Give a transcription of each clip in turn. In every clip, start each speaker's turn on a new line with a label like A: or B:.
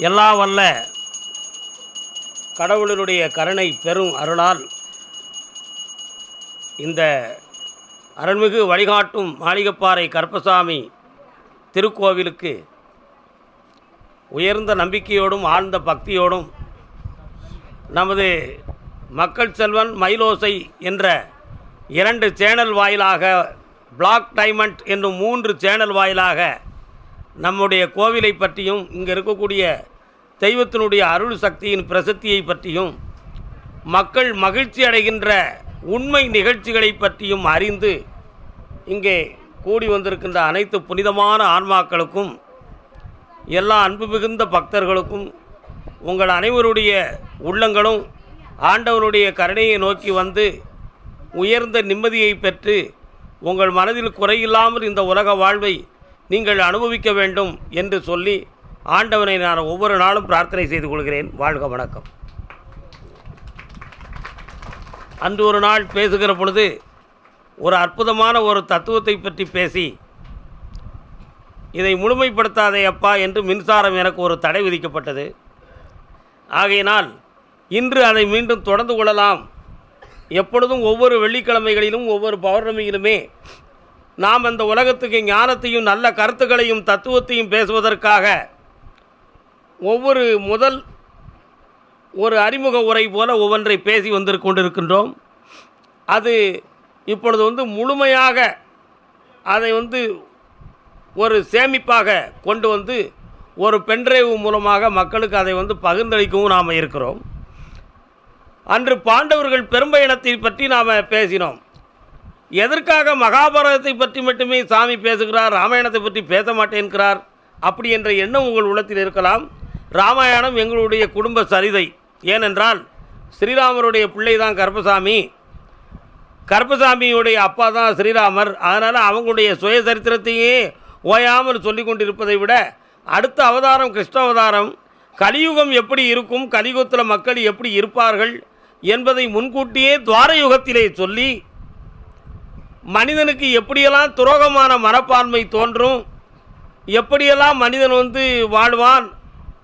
A: எல்லா வல்ல கடவுளினுடைய கருணை பெரும் அருளால் இந்த அருள்மிகு வழிகாட்டும் மாளிகப்பாறை கருப்பசாமி திருக்கோவிலுக்கு உயர்ந்த நம்பிக்கையோடும் ஆழ்ந்த பக்தியோடும் நமது மக்கள் செல்வன் மயிலோசை என்ற இரண்டு சேனல் வாயிலாக பிளாக் டைமண்ட் என்னும் மூன்று சேனல் வாயிலாக நம்முடைய கோவிலை பற்றியும் இங்கே இருக்கக்கூடிய தெய்வத்தினுடைய அருள் சக்தியின் பிரசித்தியை பற்றியும் மக்கள் மகிழ்ச்சி அடைகின்ற உண்மை நிகழ்ச்சிகளை பற்றியும் அறிந்து இங்கே கூடி வந்திருக்கின்ற அனைத்து புனிதமான ஆன்மாக்களுக்கும் எல்லா அன்பு மிகுந்த பக்தர்களுக்கும் உங்கள் அனைவருடைய உள்ளங்களும் ஆண்டவனுடைய கருணையை நோக்கி வந்து உயர்ந்த நிம்மதியை பெற்று உங்கள் மனதில் குறையில்லாமல் இந்த உலக வாழ்வை நீங்கள் அனுபவிக்க வேண்டும் என்று சொல்லி ஆண்டவனை நான் ஒவ்வொரு நாளும் பிரார்த்தனை செய்து கொள்கிறேன். வாழ்க வணக்கம். அன்று ஒரு நாள் பேசுகிற பொழுது ஒரு அற்புதமான ஒரு தத்துவத்தை பற்றி பேசி இதை முழுமைப்படுத்தாதே அப்பா என்று மின்சாரம் எனக்கு ஒரு தடை விதிக்கப்பட்டது. ஆகையினால் இன்று அதை மீண்டும் தொடர்ந்து கொள்ளலாம். எப்பொழுதும் ஒவ்வொரு வெள்ளிக்கிழமைகளிலும் ஒவ்வொரு பௌர்ணமியிலுமே நாம் இந்த உலகத்துக்கு ஞானத்தையும் நல்ல கருத்துக்களையும் தத்துவத்தையும் பேசுவதற்காக ஒவ்வொரு முதல் ஒரு அறிமுக உரை போல ஒவ்வொன்றை பேசி வந்து கொண்டிருக்கின்றோம். அது இப்பொழுது வந்து முழுமையாக அதை வந்து ஒரு சேமிப்பாக கொண்டு வந்து ஒரு பென்ட்ரைவ் மூலமாக மக்களுக்கு அதை வந்து பகிர்ந்தளிக்கவும் நாம் இருக்கிறோம். அன்று பாண்டவர்கள் பெரும்பயணத்தை பற்றி நாம் பேசினோம். எதற்காக மகாபாரதத்தை பற்றி மட்டுமே சாமி பேசுகிறார் ராமாயணத்தை பற்றி பேச மாட்டேன்கிறார்? அப்படி என்ற எண்ணம் உங்கள் உள்ளத்தில் இருக்கலாம். ராமாயணம் எங்களுடைய குடும்ப சரிதை. ஏனென்றால் ஸ்ரீராமருடைய பிள்ளை தான் கருப்பசாமி. கருப்பசாமியுடைய அப்பா தான் ஸ்ரீராமர். அதனால் அவங்களுடைய சுயசரித்திரத்தையே ஓயாமல் சொல்லி கொண்டிருப்பதை விட அடுத்த அவதாரம் கிருஷ்ண அவதாரம் கலியுகம் எப்படி இருக்கும் கலியுகத்தில் மக்கள் எப்படி இருப்பார்கள் என்பதை முன்கூட்டியே துவார யுகத்திலே சொல்லி மனிதனுக்கு எப்படியெல்லாம் துரோகமான மனப்பான்மை தோன்றும் எப்படியெல்லாம் மனிதன் வந்து வாழ்வான்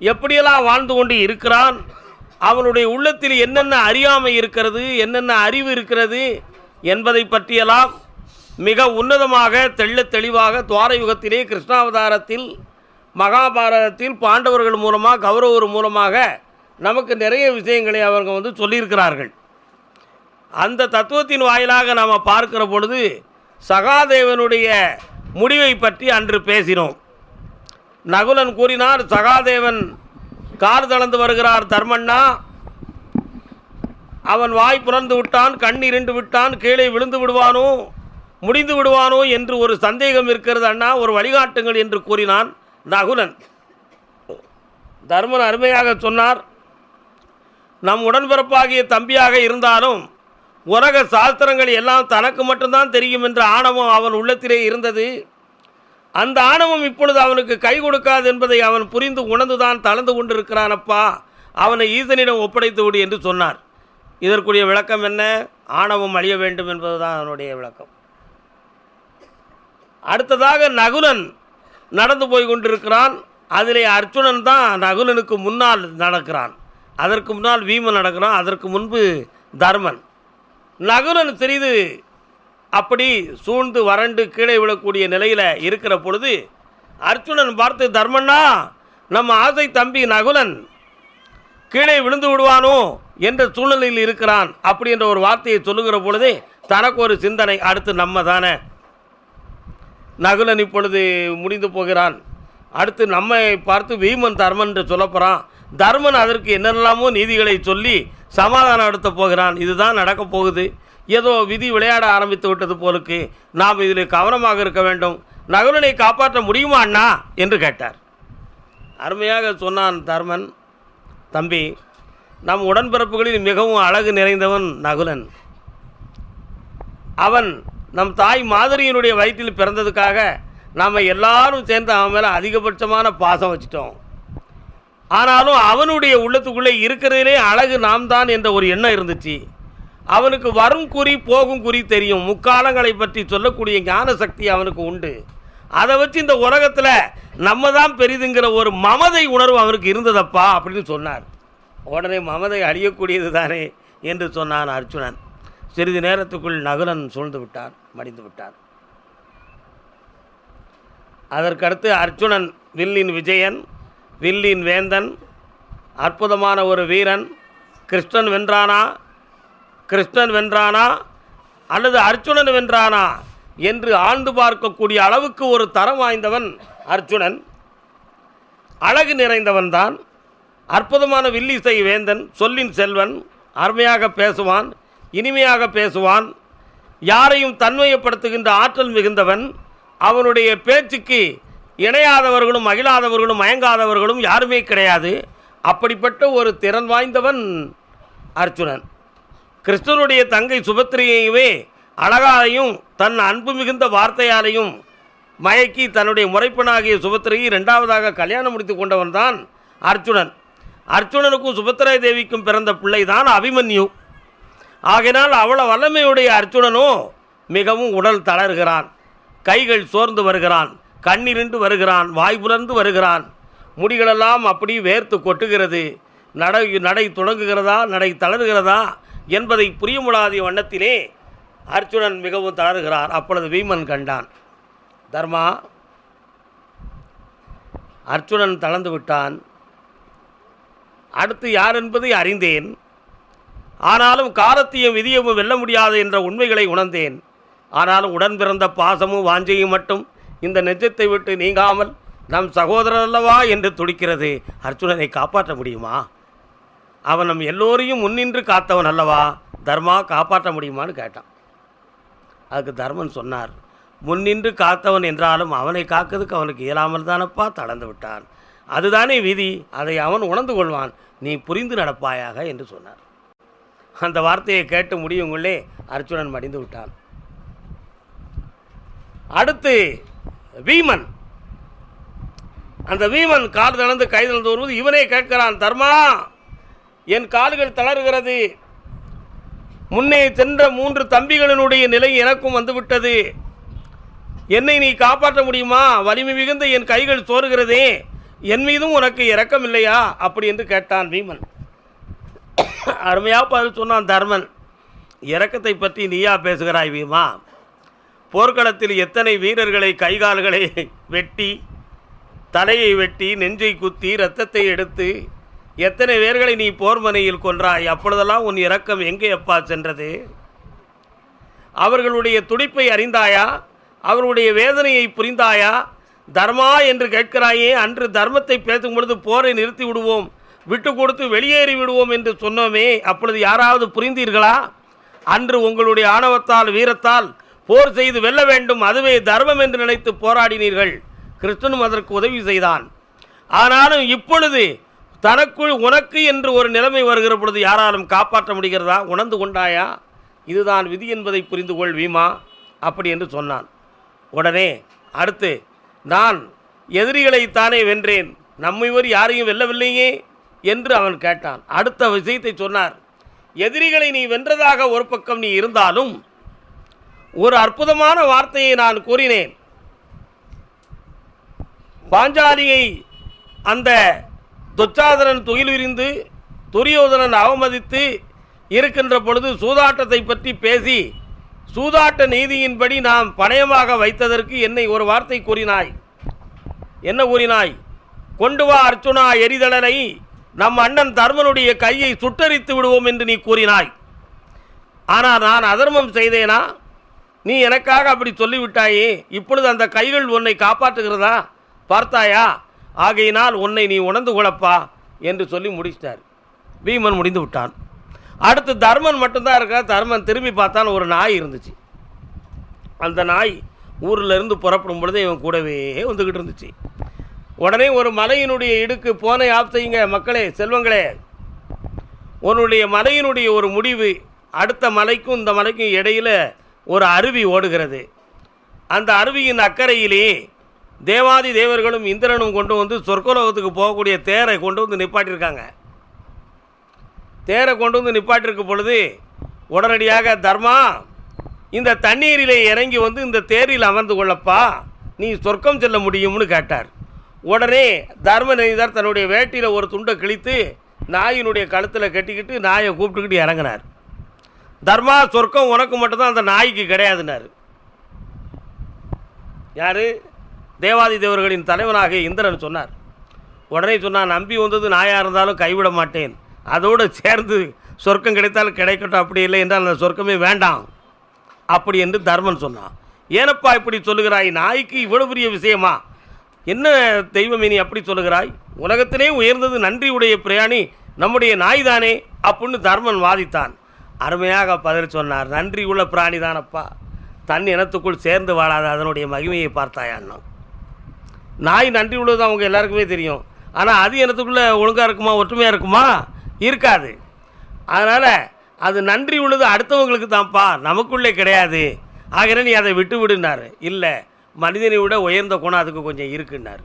A: எப்படியெல்லாம் வாழ்ந்து கொண்டு இருக்கிறான் அவனுடைய உள்ளத்தில் என்னென்ன அறியாமை இருக்கிறது என்னென்ன அறிவு இருக்கிறது என்பதை பற்றியெல்லாம் மிக உன்னதமாக தெள்ளத் தெளிவாக துவார யுகத்திலே கிருஷ்ணாவதாரத்தில் மகாபாரதத்தில் பாண்டவர்கள் மூலமாக கௌரவர் மூலமாக நமக்கு நிறைய விஷயங்களை அவங்க வந்து சொல்லியிருக்கிறார்கள். அந்த தத்துவத்தின் வாயிலாக நாம் பார்க்கிற பொழுது சகாதேவனுடைய முடிவை பற்றி அன்று பேசினோம். நகுலன் கூறினார் சகாதேவன் கார் தளர்ந்து வருகிறார் தர்மண்ணா. அவன் வாய் புறந்து விட்டான் கண் இருண்டு விட்டான் கீழே விழுந்து விடுவானோ முடிந்து விடுவானோ என்று ஒரு சந்தேகம் இருக்கிறது அண்ணா. ஒரு வழிகாட்டுங்கள் என்று கூறினான் நகுலன். தர்மன் அருமையாக சொன்னார் நம் உடன்பிறப்பாகிய தம்பியாக இருந்தாலும் உலக சாஸ்திரங்கள் எல்லாம் தனக்கு மட்டும்தான் தெரியும் என்ற ஆணவம் அவன் உள்ளத்திலே இருந்தது. அந்த ஆணவம் இப்பொழுது அவனுக்கு கை கொடுக்காது என்பதை அவன் புரிந்து உணர்ந்துதான் தளர்ந்து கொண்டிருக்கிறானப்பா அவனை ஈசனிடம் ஒப்படைத்து விடு என்று சொன்னார். இதற்குரிய விளக்கம் என்ன? ஆணவம் அழிய வேண்டும் என்பதுதான் அவனுடைய விளக்கம். அடுத்ததாக நகுலன் நடந்து போய் கொண்டிருக்கிறான். அதிலே அர்ஜுனன் தான் நகுலனுக்கு முன்னால் நடக்கிறான். அதற்கு முன்னால் வீமன் நடக்கிறான். அதற்கு முன்பு தர்மன். நகுலன் சிறிது அப்படி சூழ்ந்து வறண்டு கீழே விழக்கூடிய நிலையில் இருக்கிற பொழுது அர்ஜுனன் பார்த்து தர்மண்ணா நம்ம ஆசை தம்பி நகுலன் கீழே விழுந்து விடுவானோ என்ற சூழ்நிலையில் இருக்கிறான் அப்படி என்ற ஒரு வார்த்தையை சொல்லுகிற பொழுது தனக்கு ஒரு சிந்தனை அடுத்து நம்ம தானே நகுலன் இப்பொழுது முடிந்து போகிறான். அடுத்து நம்மை பார்த்து வீமன் தர்மன் என்று சொல்லப்போகிறான் தர்மன் அதற்கு என்னெல்லாமோ நீதிகளை சொல்லி சமாதானம் நடத்த போகிறான். இதுதான் நடக்கப் போகுது. ஏதோ விதி விளையாட ஆரம்பித்து விட்டது போலுக்கு நாம் இதில் கவனமாக இருக்க வேண்டும். நகுலனை காப்பாற்ற முடியுமா அண்ணா? என்று கேட்டார். அருமையாக சொன்னான் தர்மன். தம்பி நம் உடன்பிறப்புகளில் மிகவும் அழகு நிறைந்தவன் நகுலன். அவன் நம் தாய் மாதிரியினுடைய வயிற்றில் பிறந்ததுக்காக நாம் எல்லாரும் சேர்ந்து அவன் மேலே அதிகபட்சமான பாசம் வச்சிட்டோம். ஆனாலும் அவனுடைய உள்ளத்துக்குள்ளே இருக்கிறதிலே அழகு நாம் தான் என்ற ஒரு எண்ணம் இருந்துச்சு. அவனுக்கு வரும் குறி போகும் குறி தெரியும். முக்காலங்களை பற்றி சொல்லக்கூடிய ஞான சக்தி அவனுக்கு உண்டு. அதை வச்சு இந்த உலகத்தில் நம்ம தான் பெரிதுங்கிற ஒரு மமதை உணர்வு அவனுக்கு இருந்ததப்பா அப்படின்னு சொன்னார். உடனே மமதை அழியக்கூடியது தானே என்று சொன்னான் அர்ஜுனன். சிறிது நேரத்துக்குள் நகுலன் சூழ்ந்து விட்டார் மடிந்து விட்டார் அதற்கடுத்து அர்ஜுனன் வில்லின் விஜயன் வில்லின் வேந்தன் அற்புதமான ஒரு வீரன் கிருஷ்ணன் வென்றானா கிருஷ்ணன் வென்றானா அல்லது அர்ஜுனன் வென்றானா என்று ஆழ்ந்து பார்க்கக்கூடிய அளவுக்கு ஒரு தரம் வாய்ந்தவன் அர்ஜுனன். அழகு நிறைந்தவன் தான் அற்புதமான வில்லிசை வேந்தன் சொல்லின் செல்வன் அருமையாக பேசுவான் இனிமையாக பேசுவான். யாரையும் தன்மையப்படுத்துகின்ற ஆற்றல் மிகுந்தவன். அவனுடைய பேச்சுக்கு இணையாதவர்களும் மகிழாதவர்களும் மயங்காதவர்களும் யாருமே கிடையாது. அப்படிப்பட்ட ஒரு திறன் வாய்ந்தவன் அர்ஜுனன். கிருஷ்ணனுடைய தங்கை சுபத்திரியையுமே அழகாலையும் தன் அன்பு மிகுந்த வார்த்தையாலையும் மயக்கி தன்னுடைய முறைப்பனாகிய சுபத்திரையை ரெண்டாவதாக கல்யாணம் முடித்து கொண்டவன் தான் அர்ஜுனன். அர்ஜுனனுக்கும் சுபத்திரை தேவிக்கும் பிறந்த பிள்ளை தான் அபிமன்யு. ஆகினால் அவ்வளோ வல்லமையுடைய அர்ஜுனனோ மிகவும் உடல் தளர்கிறான். கைகள் சோர்ந்து வருகிறான். கண்ணிருண்டு வருகிறான் வாய் புலர்ந்து வருகிறான். முடிகளெல்லாம் அப்படி வேர்த்து கொட்டுகிறது. நடை நடை தொடங்குகிறதா நடை தளர்கிறதா என்பதை புரிய முடியாத வண்ணத்திலே அர்ஜுனன் மிகவும் தளர்கிறார். அப்பொழுது வீமன் கண்டான் தர்மா அர்ஜுனன் தளர்ந்து விட்டான். அடுத்து யார் என்பதை அறிந்தேன். ஆனாலும் காலத்தையும் விதியமும் வெல்ல முடியாது என்ற உண்மைகளை உணர்ந்தேன். ஆனாலும் உடன் பிறந்த பாசமும் வாஞ்சையும் மட்டும் இந்த நெஞ்சத்தை விட்டு நீங்காமல் நம் சகோதரர் அல்லவா என்று துடிக்கிறது. அர்ஜுனனை காப்பாற்ற முடியுமா? அவன் நம் எல்லோரையும் முன்னின்று காத்தவன் அல்லவா? தர்மா காப்பாற்ற முடியுமான்னு கேட்டான். அதுக்கு தர்மன் சொன்னார் முன்னின்று காத்தவன் என்றாலும் அவனை காக்கிறதுக்கு அவனுக்கு இயலாமல் தானப்பா தளர்ந்து விட்டான். அதுதானே விதி. அதை அவன் உணர்ந்து கொள்வான். நீ புரிந்து நடப்பாயாக என்று சொன்னார். அந்த வார்த்தையை கேட்டு முடியுங்களே அர்ஜுனன் மடிந்து விட்டான். அடுத்து வீமன். அந்த வீமன் கால் தளர்ந்து கை தளர்ந்து வருவது இவனே கேட்கிறான் தர்மா என் கால்கள் தளர்கிறது. முன்னே சென்ற மூன்று தம்பிகளினுடைய நிலை எனக்கும் வந்துவிட்டது. என்னை நீ காப்பாற்ற முடியுமா? வலிமை மிகுந்த என் கைகள் சோறுகிறதே. என் மீதும் உனக்கு இரக்கம் இல்லையா அப்படி என்று கேட்டான் வீமன். அருமையாக பதில் சொன்னான் தர்மன். இறக்கத்தை பற்றி நீயா பேசுகிறாய் வீமா? போர்க்களத்தில் எத்தனை வீரர்களை கைகால்களை வெட்டி தலையை வெட்டி நெஞ்சை குத்தி இரத்தத்தை எடுத்து எத்தனை பேர்களை நீ போர்மனையில் கொன்றாய்? அப்பொழுதெல்லாம் உன் இரக்கம் எங்கே அப்பா சென்றது? அவர்களுடைய துடிப்பை அறிந்தாயா? அவர்களுடைய வேதனையை புரிந்தாயா? தர்மா என்று கேட்கிறாயே அன்று தர்மத்தை பேசும் பொழுது போரை நிறுத்தி விடுவோம் விட்டு கொடுத்து வெளியேறி விடுவோம் என்று சொன்னோமே அப்பொழுது யாராவது புரிந்தீர்களா? அன்று உங்களுடைய ஆணவத்தால் வீரத்தால் போர் செய்து வெல்ல வேண்டும் அதுவே தர்மம் என்று நினைத்து போராடினீர்கள். கிருஷ்ணனும் அதற்கு உதவி செய்தான். ஆனாலும் இப்பொழுது தனக்குள் உனக்கு என்று ஒரு நிலைமை வருகிற பொழுது யாராலும் காப்பாற்ற முடிகிறதா? உணர்ந்து கொண்டாயா? இதுதான் விதி என்பதை புரிந்து கொள் வீமா அப்படி என்று சொன்னான். உடனே அடுத்து நான் எதிரிகளைத்தானே வென்றேன் நம்மைவர் யாரையும் வெல்லவில்லையே என்று அவன் கேட்டான். அடுத்த விஷயத்தை சொன்னார். எதிரிகளை நீ வென்றதாக ஒரு பக்கம் நீ இருந்தாலும் ஒரு அற்புதமான வார்த்தையை நான் கூறினேன். பாஞ்சாலியை அந்த துச்சாதனன் துயில் விரிந்து துரியோதனன் அவமதித்து இருக்கின்ற பொழுது சூதாட்டத்தை பற்றி பேசி சூதாட்ட நீதியின்படி நாம் பணயமாக வைத்ததற்கு என்னை ஒரு வார்த்தை கூறினாய். என்ன கூறினாய்? கொண்டு வா அர்ச்சுனா எரிதலனை நம் அண்ணன் தர்மனுடைய கையை சுட்டரித்து விடுவோம் என்று நீ கூறினாய். ஆனால் நான் அதர்மம் செய்தேனா? நீ எனக்காக அப்படி சொல்லிவிட்டாயே இப்பொழுது அந்த கைகள் உன்னை காப்பாற்றுகிறதா? பார்த்தாயா? ஆகையினால் உன்னை நீ உணர்ந்து கொள்ளப்பா என்று சொல்லி முடிச்சிட்டார். பீமன் முடிந்து விட்டான். அடுத்து தர்மன் மட்டும்தான் இருக்கா? தர்மன் திரும்பி பார்த்தான் ஒரு நாய் இருந்துச்சு. அந்த நாய் ஊரில் இருந்து புறப்படும் பொழுது இவன் கூடவே வந்துக்கிட்டு இருந்துச்சு. உடனே ஒரு மலையினுடைய இடுக்கு போனை ஆஃப் செய்யுங்க மக்களே செல்வங்களே. உன்னுடைய மலையினுடைய ஒரு முடிவு அடுத்த மலைக்கும் இந்த மலைக்கும் இடையில் ஒரு அருவி ஓடுகிறது. அந்த அருவியின் அக்கறையிலே தேவாதி தேவர்களும் இந்திரனும் கொண்டு வந்து சொர்க்கலோகத்துக்கு போகக்கூடிய தேரை கொண்டு வந்து நிப்பாட்டியிருக்காங்க. தேரை கொண்டு வந்து நிப்பாட்டிருக்க பொழுது உடனடியாக தர்மா இந்த தண்ணீரிலே இறங்கி வந்து இந்த தேரில் அமர்ந்து கொள்ளப்பா நீ சொர்க்கம் செல்ல முடியும்னு கேட்டார். உடனே தர்மநேதர் தன்னுடைய வேட்டியில் ஒரு துண்டை கிழித்து நாயினுடைய கழுத்தில் கட்டிக்கிட்டு நாயை கூப்பிட்டுக்கிட்டு இறங்கினார். தர்மா சொர்க்கம் உனக்கு மட்டும்தான் அந்த நாய்க்கு கிடையாதுனாரு யார்? தேவாதி தேவர்களின் தலைவனாக இந்திரன் சொன்னார். உடனே சொன்னான் நம்பி வந்தது நாயாக இருந்தாலும் கைவிட மாட்டேன். அதோடு சேர்ந்து சொர்க்கம் கிடைத்தாலும் கிடைக்கட்டும் அப்படி இல்லை என்றால் அந்த சொர்க்கமே வேண்டாம். அப்படி என்று தர்மன் சொன்னான். ஏனப்பா இப்படி சொல்லுகிறாய்? நாய்க்கு இவ்வளவு பெரிய விஷயமா? என்ன தெய்வமே நீ அப்படி சொல்லுகிறாய்? உலகத்திலே உயர்ந்தது நன்றியுடைய பிரயாணி நம்முடைய நாய் தானே அப்படின்னு தர்மன் வாதித்தான். அருமையாக பதில் சொன்னார். நன்றி உள்ள பிராணி தானப்பா. தன் இனத்துக்குள் சேர்ந்து வாழாத அதனுடைய மகிமையை பார்த்தாயான்னா நாய் நன்றி உள்ளது அவங்க எல்லாருக்குமே தெரியும். ஆனால் அது இனத்துக்குள்ளே ஒழுங்காக இருக்குமா ஒற்றுமையாக இருக்குமா? இருக்காது. அதனால் அது நன்றி உள்ளது அடுத்தவங்களுக்கு தான்ப்பா. நமக்குள்ளே கிடையாது. ஆகிற நீ அதை விட்டு விடுனாரு இல்லை மனிதனை விட உயர்ந்த குணம் அதுக்கு கொஞ்சம் இருக்குன்னார்.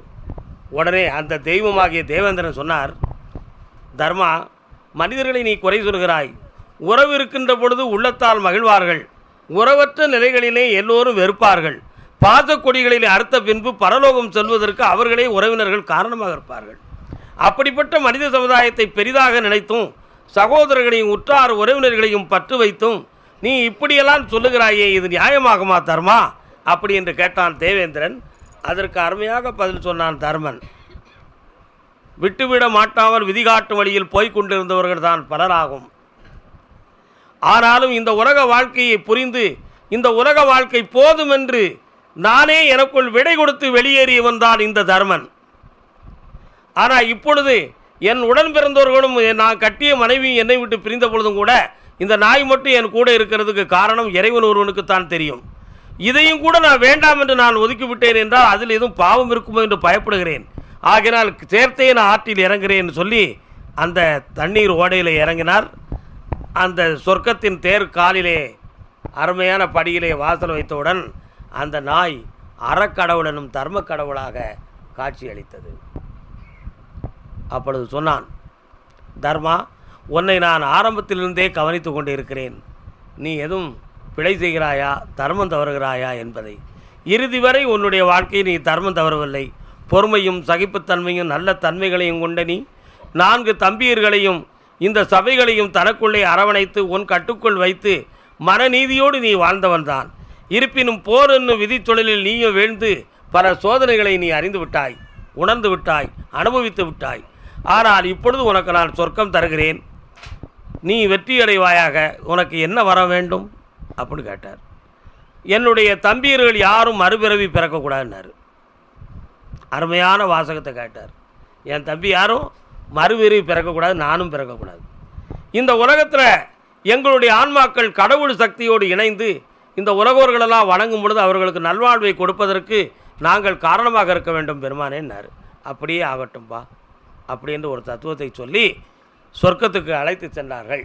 A: உடனே அந்த தெய்வமாகிய தேவேந்திரன் சொன்னார் தர்மா மனிதர்களை நீ குறை சொல்கிறாய். உறவு இருக்கின்ற பொழுது உள்ளத்தால் மகிழ்வார்கள். உறவற்ற நிலைகளிலே எல்லோரும் வெறுப்பார்கள். பாசக்கொடிகளிலே அறுத்த பின்பு பரலோகம் செல்வதற்கு அவர்களே உறவினர்கள் காரணமாக இருப்பார்கள். அப்படிப்பட்ட மனித சமுதாயத்தை பெரிதாக நினைத்தும் சகோதரர்களையும் உற்றார் உறவினர்களையும் பற்று வைத்தும் நீ இப்படியெல்லாம் சொல்லுகிறாயே இது நியாயமாகுமா தர்மா? அப்படி என்று கேட்டான் தேவேந்திரன். அதற்கு அருமையாக பதில் சொன்னான் தர்மன். விட்டுவிட மாட்டாமல் விதிகாட்டும் வழியில் போய்க் கொண்டிருந்தவர்கள் தான் பலராகும். ஆனாலும் இந்த உலக வாழ்க்கையை புரிந்து இந்த உலக வாழ்க்கை போதும் என்று நானே எனக்குள் விடை கொடுத்து வெளியேறியவன் தான் இந்த தர்மன். ஆனால் இப்பொழுது என் உடன் பிறந்தவர்களும் நான் கட்டிய மனைவி என்னை விட்டு பிரிந்த பொழுதும் கூட இந்த நாய் மட்டும் என் கூட இருக்கிறதுக்கு காரணம் இறைவன் ஒருவனுக்கு தான் தெரியும். இதையும் கூட நான் வேண்டாம் என்று நான் ஒதுக்கிவிட்டேன் என்றால் அதில் எதுவும் பாவம் இருக்குமோ என்று பயப்படுகிறேன். ஆகினால் சேர்த்தே நான் ஆற்றில் இறங்குகிறேன் சொல்லி அந்த தண்ணீர் ஓடையில் இறங்கினார். அந்த சொர்க்கத்தின் தேர் காலிலே அருமையான படியிலே வாசல் வைத்தவுடன் அந்த நாய் அறக்கடவுளனும் தர்ம கடவுளாக காட்சியளித்தது. அப்பொழுது சொன்னான் தர்மா உன்னை நான் ஆரம்பத்திலிருந்தே கவனித்து கொண்டிருக்கிறேன். நீ எதுவும் பிழை செய்கிறாயா தர்மம் தவறுகிறாயா என்பதை. இறுதி வரை உன்னுடைய வாழ்க்கையை நீ தர்மம் தவறவில்லை. பொறுமையும் சகிப்புத்தன்மையும் நல்ல தன்மைகளையும் கொண்ட நீ நான்கு தம்பியர்களையும் இந்த சபைகளையும் தனக்குள்ளே அரவணைத்து உன் கட்டுக்குள் வைத்து மனநீதியோடு நீ வாழ்ந்தவன்தான். இருப்பினும் போர் என்னும் விதித் தொழிலில் நீயும் வீழ்ந்து பல சோதனைகளை நீ அறிந்து விட்டாய் உணர்ந்து விட்டாய் அனுபவித்து விட்டாய். ஆனால் இப்பொழுது உனக்கு நான் சொர்க்கம் தருகிறேன். நீ வெற்றியடைவாயாக உனக்கு என்ன வர வேண்டும்? அப்படின்னு கேட்டார். என்னுடைய தம்பியர்கள் யாரும் மறுபிறவி பிறக்கக்கூடாதுன்னாரு. அருமையான வாசகத்தை கேட்டார். என் தம்பி யாரும் மறுபிறவி பிறக்கக்கூடாது நானும் பிறக்கக்கூடாது. இந்த உலகத்தில் எங்களுடைய ஆன்மாக்கள் கடவுள் சக்தியோடு இணைந்து இந்த உலகோர்களெல்லாம் வணங்கும் பொழுது அவர்களுக்கு நல்வாழ்வை கொடுப்பதற்கு நாங்கள் காரணமாக இருக்க வேண்டும் பெருமானேன்னாரு அப்படியே ஆகட்டும்பா அப்படின்ற ஒரு தத்துவத்தை சொல்லி சொர்க்கத்துக்கு அழைத்து சென்றார்கள்.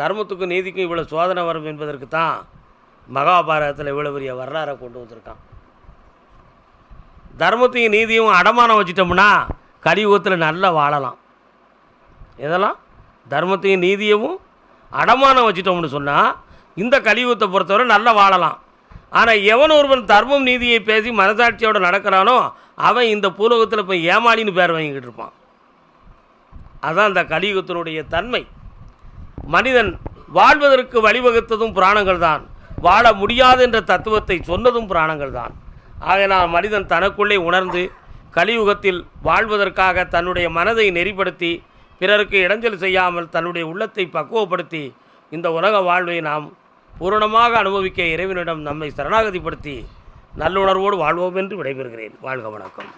A: தர்மத்துக்கும் நீதிக்கும் இவ்வளோ சோதனை வரும் என்பதற்கு தான் மகாபாரதத்தில் இவ்வளோ பெரிய வரலாறை கொண்டு வந்திருக்கான். தர்மத்தையும் நீதியும் அடமானம் வச்சிட்டோம்னா கலியுகத்தில் நல்லா வாழலாம். இதெல்லாம் தர்மத்தையும் நீதியவும் அடமானம் வச்சுட்டோம்னு சொன்னால் இந்த கலியுகத்தை பொறுத்தவரை நல்லா வாழலாம். ஆனால் எவன் ஒருவன் தர்மம் நீதியை பேசி மனசாட்சியோடு நடக்கிறானோ அவன் இந்த பூலோகத்தில் இப்போ ஏமாளின்னு பேர் வாங்கிக்கிட்டு இருப்பான். அதான் அந்த கலியுகத்தினுடைய தன்மை. மனிதன் வாழ்வதற்கு வழிவகுத்ததும் புராணங்கள் தான். வாழ முடியாது என்ற தத்துவத்தை சொன்னதும் புராணங்கள் தான். ஆகையினால் மனிதன் தனக்குள்ளே உணர்ந்து கலியுகத்தில் வாழ்வதற்காக தன்னுடைய மனதை நெறிப்படுத்தி பிறருக்கு இடைஞ்சல் செய்யாமல் தன்னுடைய உள்ளத்தை பக்குவப்படுத்தி இந்த உலக வாழ்வை நாம் பூரணமாக அனுபவிக்க இறைவனிடம் நம்மை சரணாகதிப்படுத்தி நல்லுணர்வோடு வாழ்வோம் என்று விடைபெறுகிறேன். வாழ்க வணக்கம்.